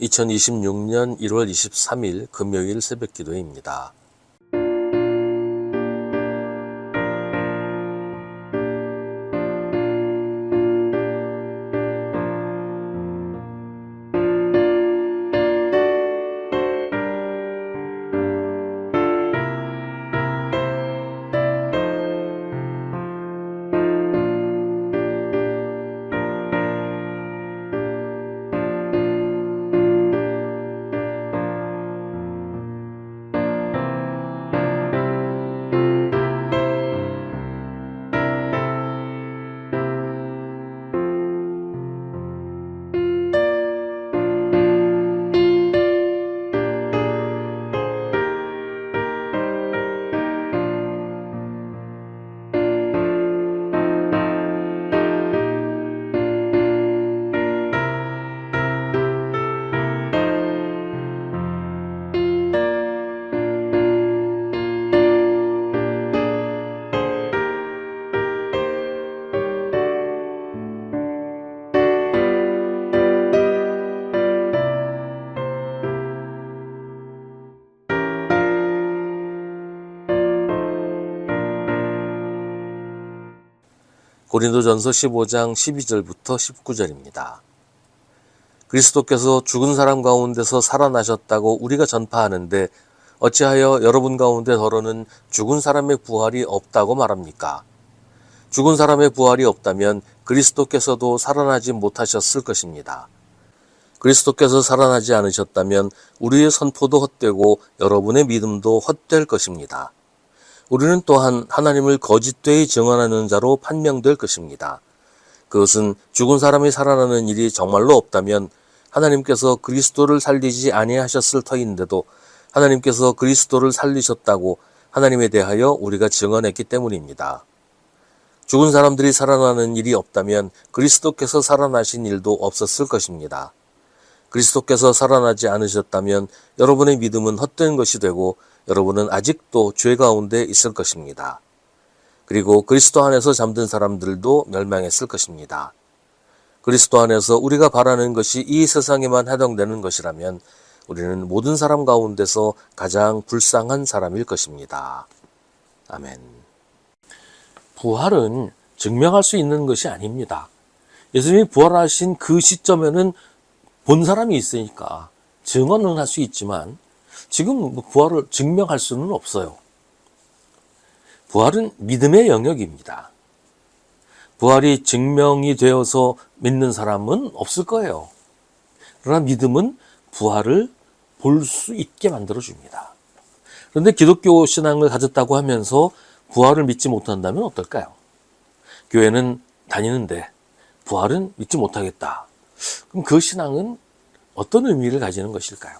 2026년 1월 23일 금요일 새벽 기도입니다. 고린도전서 15장 12절부터 19절입니다. 그리스도께서 죽은 사람 가운데서 살아나셨다고 우리가 전파하는데 어찌하여 여러분 가운데 더러는 죽은 사람의 부활이 없다고 말합니까? 죽은 사람의 부활이 없다면 그리스도께서도 살아나지 못하셨을 것입니다. 그리스도께서 살아나지 않으셨다면 우리의 선포도 헛되고 여러분의 믿음도 헛될 것입니다. 우리는 또한 하나님을 거짓되이 증언하는 자로 판명될 것입니다. 그것은 죽은 사람이 살아나는 일이 정말로 없다면 하나님께서 그리스도를 살리지 아니하셨을 터인데도 하나님께서 그리스도를 살리셨다고 하나님에 대하여 우리가 증언했기 때문입니다. 죽은 사람들이 살아나는 일이 없다면 그리스도께서 살아나신 일도 없었을 것입니다. 그리스도께서 살아나지 않으셨다면 여러분의 믿음은 헛된 것이 되고 여러분은 아직도 죄 가운데 있을 것입니다. 그리고 그리스도 안에서 잠든 사람들도 멸망했을 것입니다. 그리스도 안에서 우리가 바라는 것이 이 세상에만 해당되는 것이라면 우리는 모든 사람 가운데서 가장 불쌍한 사람일 것입니다. 아멘. 부활은 증명할 수 있는 것이 아닙니다. 예수님이 부활하신 그 시점에는 본 사람이 있으니까 증언은 할 수 있지만 지금 뭐 부활을 증명할 수는 없어요. 부활은 믿음의 영역입니다. 부활이 증명이 되어서 믿는 사람은 없을 거예요. 그러나 믿음은 부활을 볼 수 있게 만들어줍니다. 그런데 기독교 신앙을 가졌다고 하면서 부활을 믿지 못한다면 어떨까요? 교회는 다니는데 부활은 믿지 못하겠다. 그럼 그 신앙은 어떤 의미를 가지는 것일까요?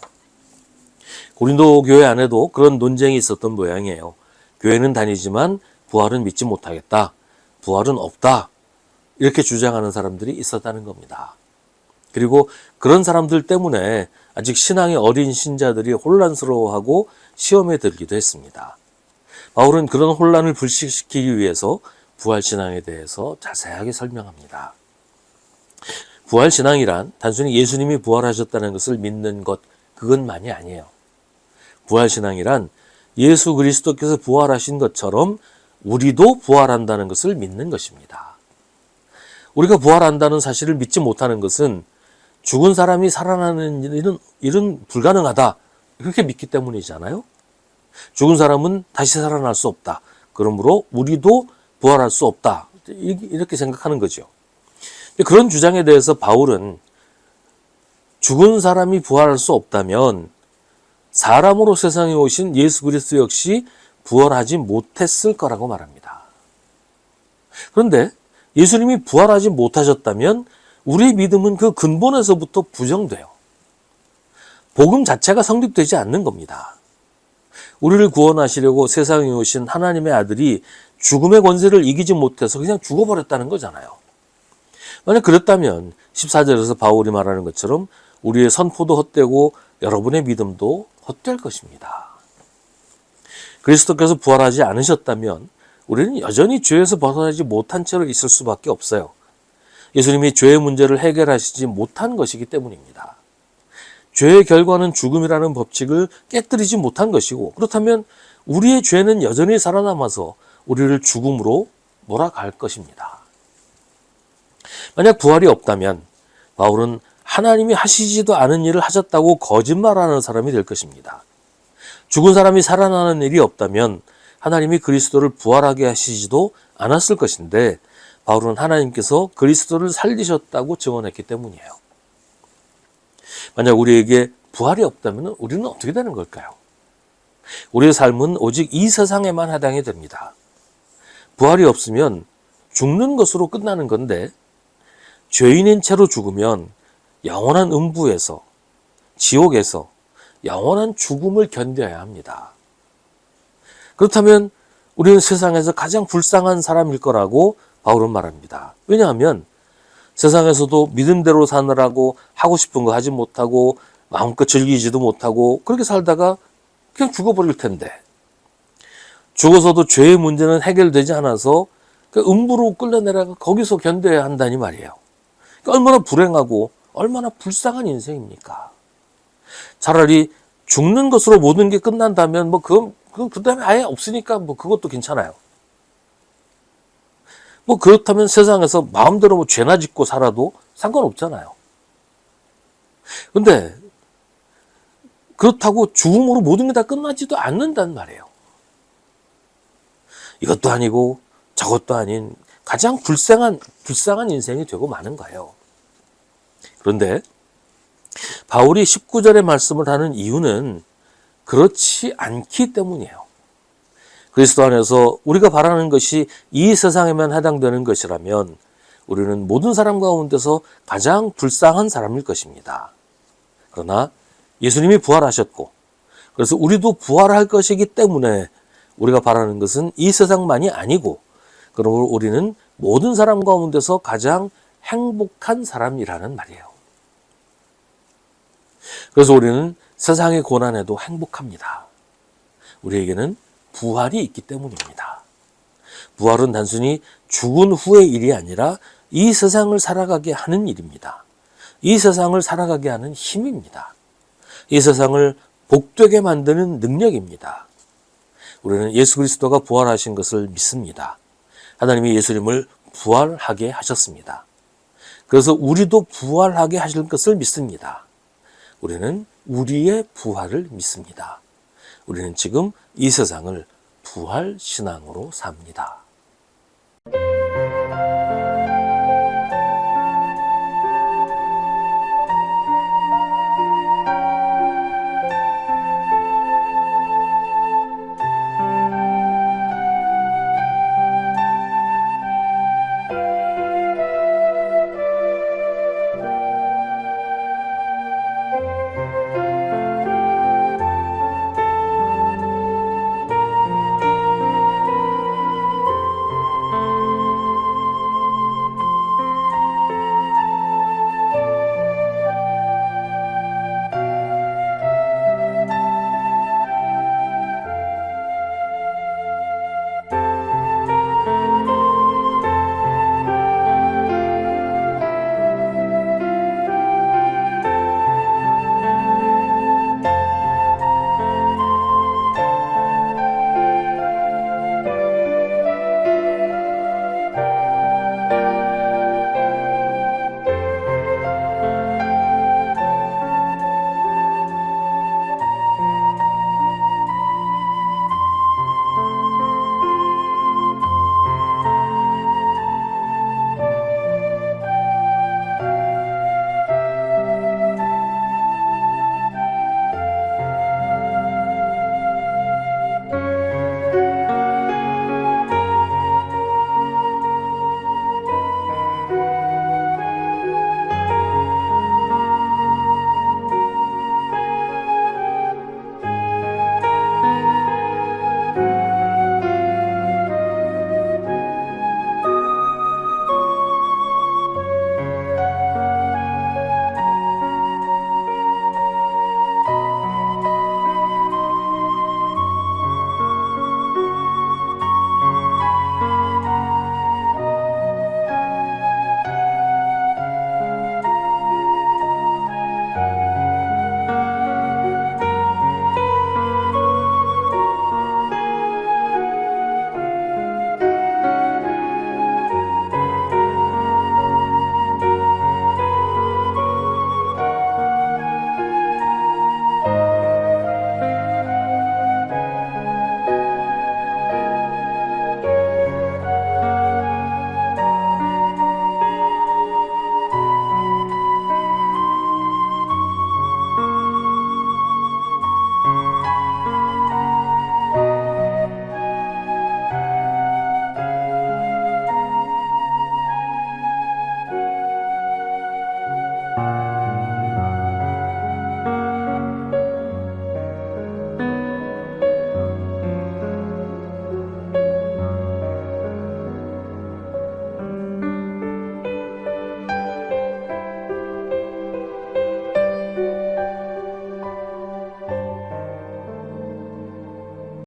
고린도 교회 안에도 그런 논쟁이 있었던 모양이에요. 교회는 다니지만 부활은 믿지 못하겠다. 부활은 없다. 이렇게 주장하는 사람들이 있었다는 겁니다. 그리고 그런 사람들 때문에 아직 신앙이 어린 신자들이 혼란스러워하고 시험에 들기도 했습니다. 바울은 그런 혼란을 불식시키기 위해서 부활신앙에 대해서 자세하게 설명합니다. 부활신앙이란 단순히 예수님이 부활하셨다는 것을 믿는 것, 그것만이 아니에요. 부활신앙이란 예수 그리스도께서 부활하신 것처럼 우리도 부활한다는 것을 믿는 것입니다. 우리가 부활한다는 사실을 믿지 못하는 것은 죽은 사람이 살아나는 일은, 일은 불가능하다. 그렇게 믿기 때문이잖아요. 죽은 사람은 다시 살아날 수 없다. 그러므로 우리도 부활할 수 없다. 이렇게 생각하는 거죠. 그런 주장에 대해서 바울은 죽은 사람이 부활할 수 없다면 사람으로 세상에 오신 예수 그리스도 역시 부활하지 못했을 거라고 말합니다. 그런데 예수님이 부활하지 못하셨다면 우리의 믿음은 그 근본에서부터 부정돼요. 복음 자체가 성립되지 않는 겁니다. 우리를 구원하시려고 세상에 오신 하나님의 아들이 죽음의 권세를 이기지 못해서 그냥 죽어버렸다는 거잖아요. 만약 그랬다면 14절에서 바울이 말하는 것처럼 우리의 선포도 헛되고 여러분의 믿음도 헛될 것입니다. 그리스도께서 부활하지 않으셨다면 우리는 여전히 죄에서 벗어나지 못한 채로 있을 수밖에 없어요. 예수님이 죄의 문제를 해결하시지 못한 것이기 때문입니다. 죄의 결과는 죽음이라는 법칙을 깨뜨리지 못한 것이고 그렇다면 우리의 죄는 여전히 살아남아서 우리를 죽음으로 몰아갈 것입니다. 만약 부활이 없다면 바울은 하나님이 하시지도 않은 일을 하셨다고 거짓말하는 사람이 될 것입니다. 죽은 사람이 살아나는 일이 없다면 하나님이 그리스도를 부활하게 하시지도 않았을 것인데 바울은 하나님께서 그리스도를 살리셨다고 증언했기 때문이에요. 만약 우리에게 부활이 없다면 우리는 어떻게 되는 걸까요? 우리의 삶은 오직 이 세상에만 해당이 됩니다. 부활이 없으면 죽는 것으로 끝나는 건데 죄인인 채로 죽으면 영원한 음부에서 지옥에서 영원한 죽음을 견뎌야 합니다. 그렇다면 우리는 세상에서 가장 불쌍한 사람일 거라고 바울은 말합니다. 왜냐하면 세상에서도 믿음대로 사느라고 하고 싶은 거 하지 못하고 마음껏 즐기지도 못하고 그렇게 살다가 그냥 죽어버릴 텐데 죽어서도 죄의 문제는 해결되지 않아서 그 음부로 끌려내려가 거기서 견뎌야 한다니 말이에요. 그러니까 얼마나 불행하고 얼마나 불쌍한 인생입니까? 차라리 죽는 것으로 모든 게 끝난다면 뭐 그건 그 다음에 아예 없으니까 뭐 그것도 괜찮아요. 뭐 그렇다면 세상에서 마음대로 뭐 죄나 짓고 살아도 상관없잖아요. 근데 그렇다고 죽음으로 모든 게 다 끝나지도 않는단 말이에요. 이것도 아니고 저것도 아닌 가장 불쌍한 불쌍한 인생이 되고 마는 거예요. 그런데 바울이 19절의 말씀을 하는 이유는 그렇지 않기 때문이에요. 그리스도 안에서 우리가 바라는 것이 이 세상에만 해당되는 것이라면 우리는 모든 사람 가운데서 가장 불쌍한 사람일 것입니다. 그러나 예수님이 부활하셨고 그래서 우리도 부활할 것이기 때문에 우리가 바라는 것은 이 세상만이 아니고 그러므로 우리는 모든 사람 가운데서 가장 행복한 사람이라는 말이에요. 그래서 우리는 세상의 고난에도 행복합니다. 우리에게는 부활이 있기 때문입니다. 부활은 단순히 죽은 후의 일이 아니라 이 세상을 살아가게 하는 일입니다. 이 세상을 살아가게 하는 힘입니다. 이 세상을 복되게 만드는 능력입니다. 우리는 예수 그리스도가 부활하신 것을 믿습니다. 하나님이 예수님을 부활하게 하셨습니다. 그래서 우리도 부활하게 하실 것을 믿습니다. 우리는 우리의 부활을 믿습니다. 우리는 지금 이 세상을 부활 신앙으로 삽니다.